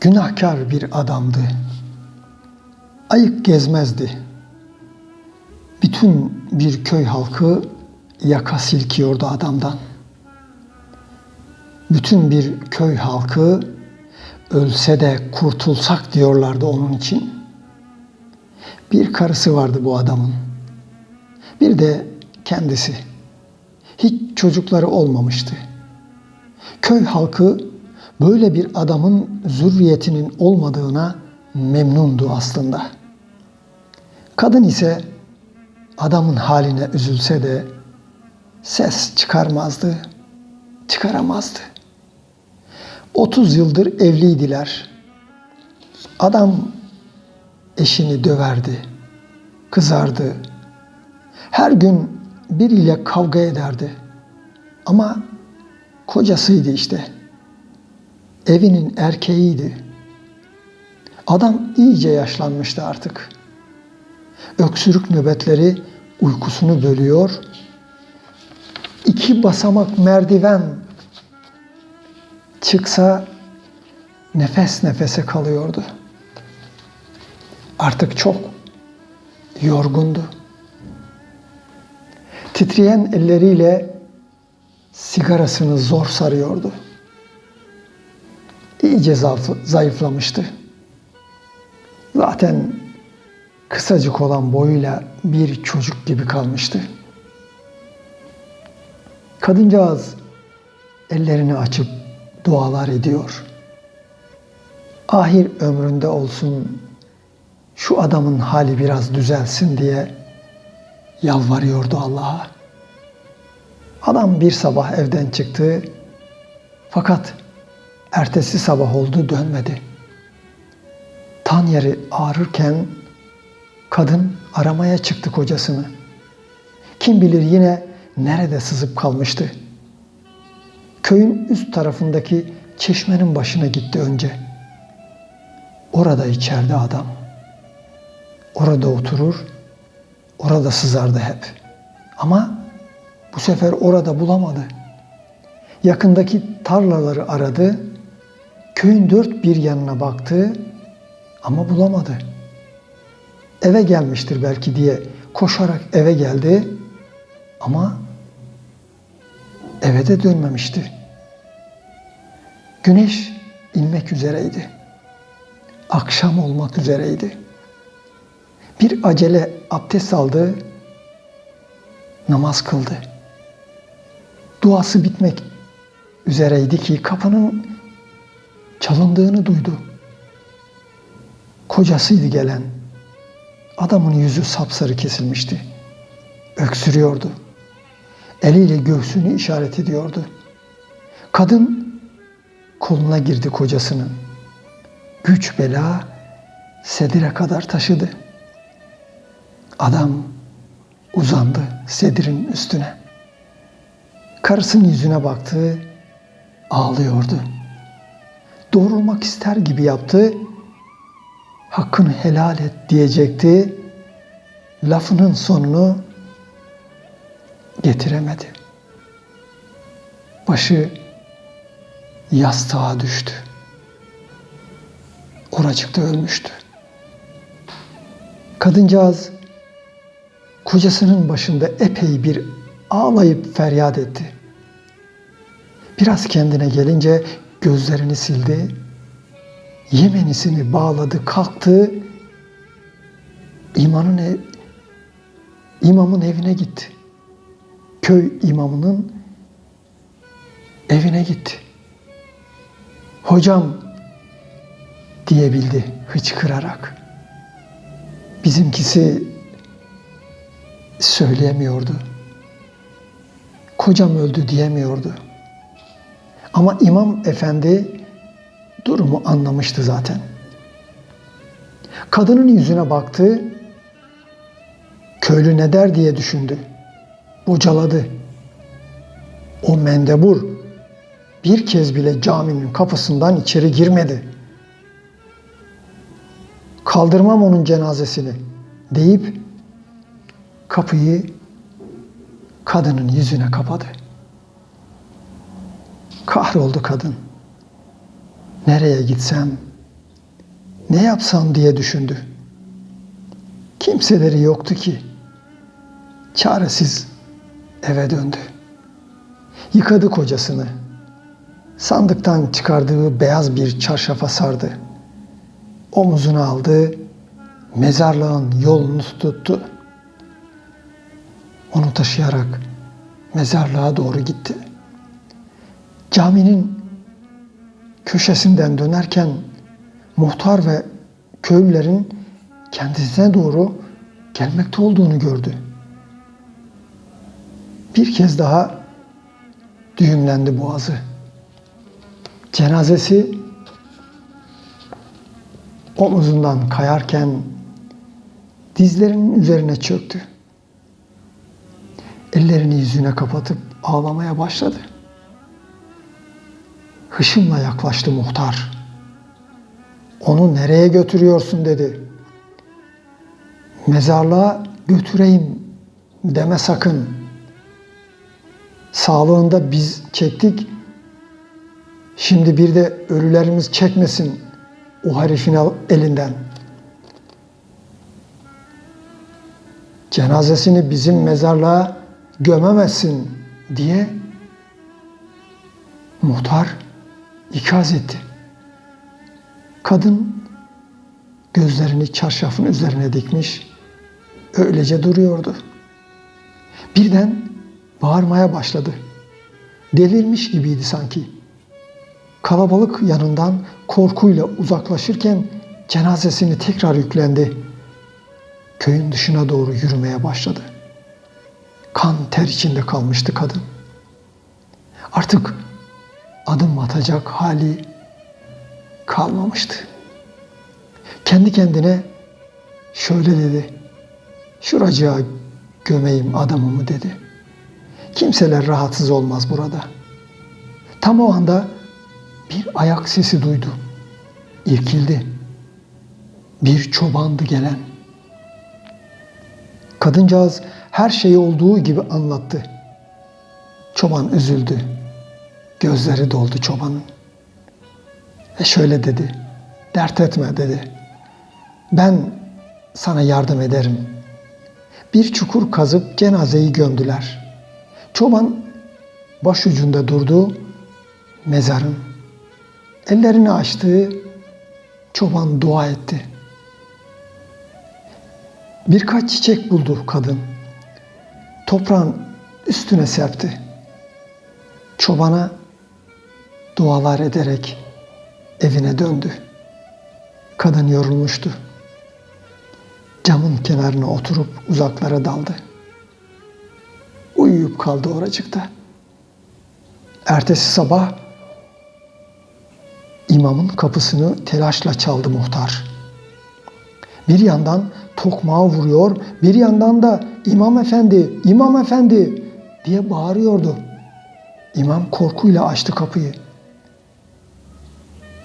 Günahkar bir adamdı. Ayık gezmezdi. Bütün bir köy halkı yaka silkiyordu adamdan. Bütün bir köy halkı ölse de kurtulsak diyorlardı onun için. Bir karısı vardı bu adamın. Bir de kendisi. Hiç çocukları olmamıştı. Köy halkı böyle bir adamın zürriyetinin olmadığına memnundu aslında. Kadın ise adamın haline üzülse de ses çıkarmazdı, çıkaramazdı. 30 yıldır evliydiler. Adam eşini döverdi, kızardı. Her gün biriyle kavga ederdi. Ama kocasıydı işte. Evinin erkeğiydi. Adam iyice yaşlanmıştı artık. Öksürük nöbetleri uykusunu bölüyor. İki basamak merdiven çıksa nefes nefese kalıyordu. Artık çok yorgundu. Titreyen elleriyle sigarasını zor sarıyordu. İyice zayıf- zayıflamıştı. Zaten kısacık olan boyuyla bir çocuk gibi kalmıştı. Kadıncağız ellerini açıp dualar ediyor. Ahir ömründe olsun şu adamın hali biraz düzelsin diye yalvarıyordu Allah'a. Adam bir sabah evden çıktı fakat ertesi sabah oldu dönmedi. Tan yeri ağrırken kadın aramaya çıktı kocasını. Kim bilir yine nerede sızıp kalmıştı. Köyün üst tarafındaki çeşmenin başına gitti önce. Orada içeride adam. Orada oturur, orada sızardı hep. Ama bu sefer orada bulamadı. Yakındaki tarlaları aradı, köyün dört bir yanına baktı ama bulamadı. Eve gelmiştir belki diye koşarak eve geldi ama eve de dönmemişti. Güneş inmek üzereydi. Akşam olmak üzereydi. Bir acele abdest aldı, namaz kıldı. Duası bitmek üzereydi ki kapının çalındığını duydu. Kocasıydı gelen. Adamın yüzü sapsarı kesilmişti. Öksürüyordu. Eliyle göğsünü işaret ediyordu. Kadın koluna girdi kocasının. Güç bela sedire kadar taşıdı. Adam uzandı sedirin üstüne. Karısının yüzüne baktı, ağlıyordu. Doğrulmak ister gibi yaptı. Hakkını helal et diyecekti. Lafının sonunu getiremedi. Başı yastığa düştü. Oracıkta ölmüştü. Kadıncağız kocasının başında epey bir ağlayıp feryat etti. Biraz kendine gelince gözlerini sildi. Yemenisini bağladı, kalktı. İmanın ev, imamın evine gitti. Köy imamının evine gitti. Hocam diyebildi hıçkırarak. Bizimkisi söyleyemiyordu. Kocam öldü diyemiyordu. Ama imam efendi durumu anlamıştı zaten. Kadının yüzüne baktı. Köylü ne der diye düşündü. Bocaladı. O mendebur bir kez bile caminin kapısından içeri girmedi. Kaldırmam onun cenazesini deyip kapıyı kadının yüzüne kapadı. Kahroldu kadın. Nereye gitsem Ne yapsam diye düşündü. Kimseleri yoktu ki. Çaresiz eve döndü. Yıkadı kocasını. Sandıktan çıkardığı beyaz bir çarşafa sardı. Omuzuna aldı, mezarlığın yolunu tuttu. Onu taşıyarak mezarlığa doğru gitti. Caminin köşesinden dönerken muhtar ve köylülerin kendisine doğru gelmekte olduğunu gördü. Bir kez daha düğümlendi boğazı. Cenazesi omuzundan kayarken dizlerinin üzerine çöktü. Ellerini yüzüne kapatıp ağlamaya başladı. Hışımla yaklaştı muhtar. Onu nereye götürüyorsun dedi. Mezarlığa götüreyim deme sakın. Sağlığında biz çektik. Şimdi bir de ölülerimiz çekmesin o herifin elinden. Cenazesini bizim mezarlığa gömemezsin diye muhtar ikaz etti. Kadın gözlerini çarşafın üzerine dikmiş, öylece duruyordu. Birden bağırmaya başladı. Delirmiş gibiydi sanki. Kalabalık yanından korkuyla uzaklaşırken cenazesini tekrar yüklendi. Köyün dışına doğru yürümeye başladı. Kan ter içinde kalmıştı kadın. Artık adım atacak hali kalmamıştı. Kendi kendine şöyle dedi. Şuracığa gömeyim adamımı dedi. Kimseler rahatsız olmaz burada. Tam o anda bir ayak sesi duydu. İrkildi. Bir çobandı gelen. Kadıncağız her şeyi olduğu gibi anlattı. Çoban üzüldü. Gözleri doldu çobanın. Ve şöyle dedi. Dert etme dedi. Ben sana yardım ederim. Bir çukur kazıp cenazeyi gömdüler. Çoban başucunda durdu. Mezarın. Ellerini açtı. Çoban dua etti. Birkaç çiçek buldu kadın. Toprağın üstüne serpti. Çobana dualar ederek evine döndü. Kadın yorulmuştu. Camın kenarına oturup uzaklara daldı. Uyuyup kaldı oracıkta. Ertesi sabah imamın kapısını telaşla çaldı muhtar. Bir yandan tokmağı vuruyor, bir yandan da imam efendi, imam efendi diye bağırıyordu. İmam korkuyla açtı kapıyı.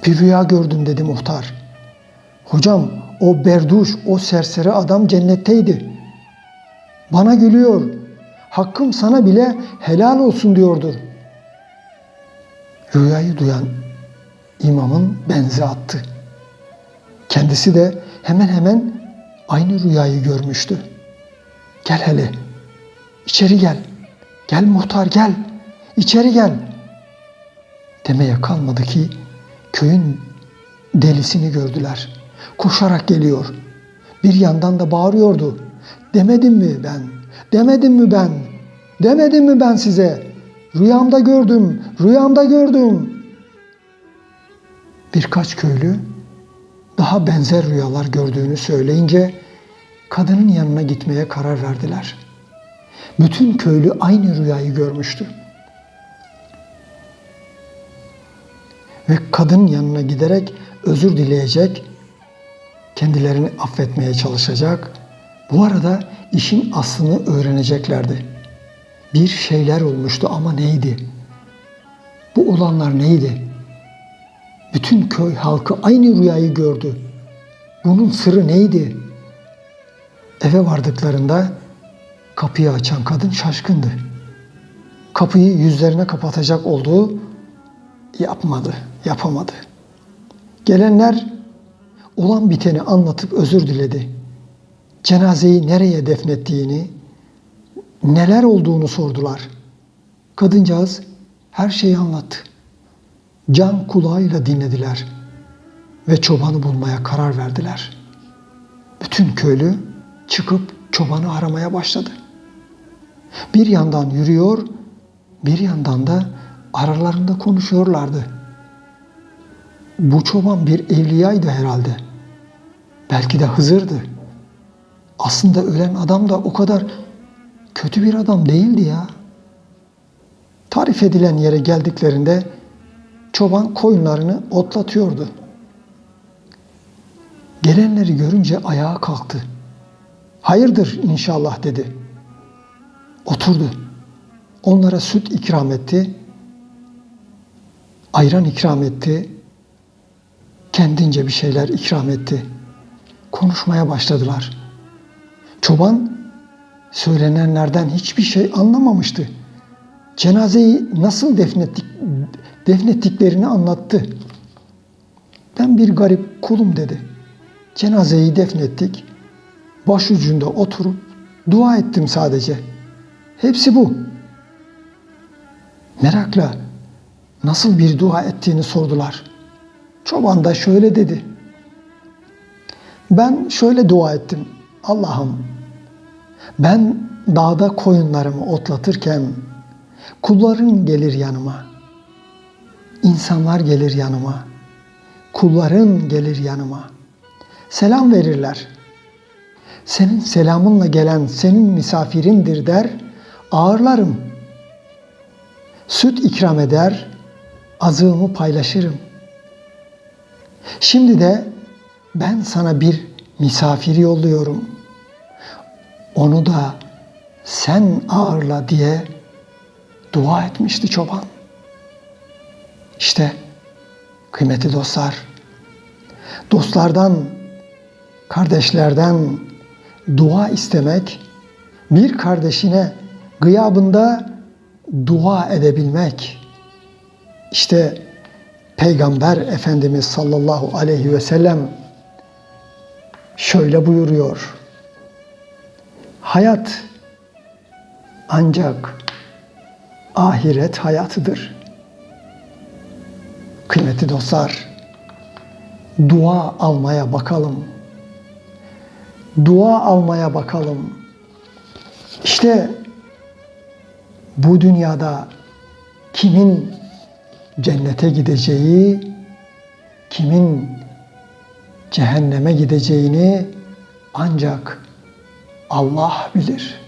Bir rüya gördüm dedi muhtar. Hocam o berduş, o serseri adam cennetteydi. Bana gülüyor. Hakkım sana bile helal olsun diyordur. Rüyayı duyan imamın benzi attı. Kendisi de hemen hemen aynı rüyayı görmüştü. Gel hele, içeri gel. Gel muhtar gel, içeri gel. Demeye kalmadı ki köyün delisini gördüler. Koşarak geliyor. Bir yandan da bağırıyordu. Demedim mi ben? Demedim mi ben? Demedim mi ben size? Rüyamda gördüm, rüyamda gördüm. Birkaç köylü daha benzer rüyalar gördüğünü söyleyince kadının yanına gitmeye karar verdiler. Bütün köylü aynı rüyayı görmüştü. Ve kadın yanına giderek özür dileyecek, kendilerini affetmeye çalışacak. Bu arada işin aslını öğreneceklerdi. Bir şeyler olmuştu ama neydi? Bu olanlar neydi? Bütün köy halkı aynı rüyayı gördü. Bunun sırrı neydi? Eve vardıklarında kapıyı açan kadın şaşkındı. Kapıyı yüzlerine kapatacak olduğu yapmadı, yapamadı. Gelenler olan biteni anlatıp özür diledi. Cenazeyi nereye defnettiğini, neler olduğunu sordular. Kadıncağız her şeyi anlattı. Can kulağıyla dinlediler ve çobanı bulmaya karar verdiler. Bütün köylü çıkıp çobanı aramaya başladı. Bir yandan yürüyor, bir yandan da aralarında konuşuyorlardı. Bu çoban bir evliyaydı herhalde. Belki de Hızır'dı. Aslında ölen adam da o kadar kötü bir adam değildi ya. Tarif edilen yere geldiklerinde çoban koyunlarını otlatıyordu. Gelenleri görünce ayağa kalktı. Hayırdır inşallah dedi. Oturdu. Onlara süt ikram etti. Ayran ikram etti. Kendince bir şeyler ikram etti. Konuşmaya başladılar. Çoban söylenenlerden hiçbir şey anlamamıştı. Cenazeyi nasıl defnettik, defnettiklerini anlattı. Ben bir garip kulum dedi. Cenazeyi defnettik. Başucunda oturup dua ettim sadece. Hepsi bu. Merakla nasıl bir dua ettiğini sordular. Çoban da şöyle dedi. Ben şöyle dua ettim. Allah'ım ben dağda koyunlarımı otlatırken kulların gelir yanıma. İnsanlar gelir yanıma. Kulların gelir yanıma. Selam verirler. Senin selamınla gelen senin misafirindir der, ağırlarım. Süt ikram eder, azığımı paylaşırım. Şimdi de ben sana bir misafir yolluyorum. Onu da sen ağırla diye dua etmişti çoban. İşte kıymetli dostlar, dostlardan, kardeşlerden dua istemek, bir kardeşine gıyabında dua edebilmek. İşte Peygamber Efendimiz sallallahu aleyhi ve sellem şöyle buyuruyor. Hayat ancak ahiret hayatıdır. Kıymetli dostlar, dua almaya bakalım. Dua almaya bakalım. İşte bu dünyada kimin cennete gideceği, kimin cehenneme gideceğini ancak Allah bilir.